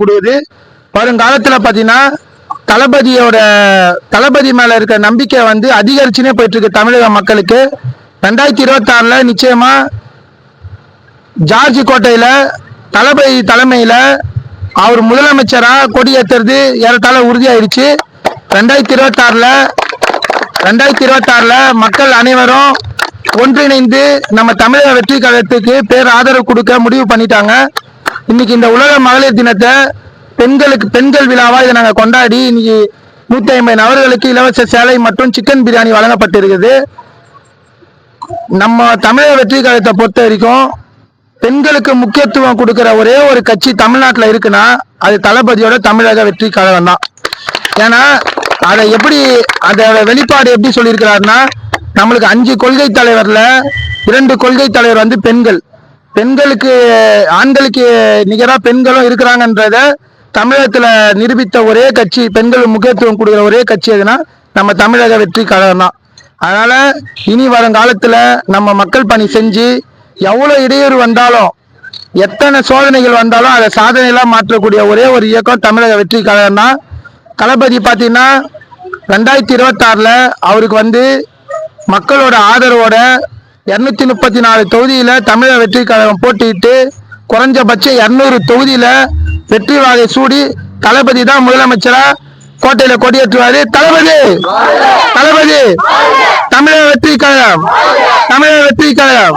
கொடுக்குது. வருங்காலத்துல பாத்தீங்கன்னா தளபதியோட தளபதி மேல இருக்கிற நம்பிக்கை வந்து அதிகரிச்சுனே போயிட்டு இருக்கு தமிழக மக்களுக்கு. ரெண்டாயிரத்தி இருபத்தி ஆறுல நிச்சயமா ஜார்ஜ் கோட்டையில தளபதி தலைமையில அவர் முதலமைச்சரா கொடியேற்றுறது ஏறத்தாழ உறுதியாயிருச்சு. ரெண்டாயிரத்தி இருபத்தாறில் ரெண்டாயிரத்தி இருபத்தி ஆறுல மக்கள் அனைவரும் ஒன்றிணைந்து நம்ம தமிழக வெற்றி கழகத்துக்கு பேர் ஆதரவு கொடுக்க முடிவு பண்ணிட்டாங்க. இன்னைக்கு இந்த உலக மகளிர் தினத்தை பெண்களுக்கு பெண்கள் விழாவா இதை நாங்கள் கொண்டாடி இன்னைக்கு நூத்தி ஐம்பது நபர்களுக்கு இலவச சேலை மற்றும் சிக்கன் பிரியாணி வழங்கப்பட்டிருக்குது. நம்ம தமிழக வெற்றி கழகத்தை பொறுத்த வரைக்கும் பெண்களுக்கு முக்கியத்துவம் கொடுக்கிற ஒரே ஒரு கட்சி தமிழ்நாட்டில் இருக்குன்னா அது தளபதியோட தமிழக வெற்றி கழகம் தான் ஏன்னா அதை எப்படி அதோட வெளிப்பாடு எப்படி சொல்லியிருக்கிறாருன்னா நம்மளுக்கு அஞ்சு கொள்கை தலைவரில் இரண்டு கொள்கை தலைவர் வந்து பெண்கள். பெண்களுக்கு ஆண்களுக்கு நிகராக பெண்களும் இருக்கிறாங்கன்றத தமிழகத்தில் நிரூபித்த ஒரே கட்சி பெண்களுக்கு முக்கியத்துவம் கொடுக்குற ஒரே கட்சி எதுனா நம்ம தமிழக வெற்றி கழகம் தான். அதனால் இனி வருங்காலத்தில் நம்ம மக்கள் பணி செஞ்சு எவ்வளோ இடையூறு வந்தாலும் எத்தனை சோதனைகள் வந்தாலும் அதை சாதனையெல்லாம் மாற்றக்கூடிய ஒரே ஒரு இயக்கம் தமிழக வெற்றி கழகம் தான். தளபதி பார்த்தீங்கன்னா ரெண்டாயிரத்தி இருபத்தாறில் அவருக்கு வந்து மக்களோட ஆதரவோட இரநூத்தி முப்பத்தி நாலு தொகுதியில் தமிழக வெற்றி கழகம் போட்டியிட்டு குறைஞ்சபட்சம் இரநூறு தொகுதியில் வெற்றி வாகை சூடி தளபதி தான் முதலமைச்சரா? கோட்டையில் கொடியேற்றுவார். தளபதி! தளபதி! தமிழக வெற்றி கழகம்! தமிழக வெற்றி கழகம்!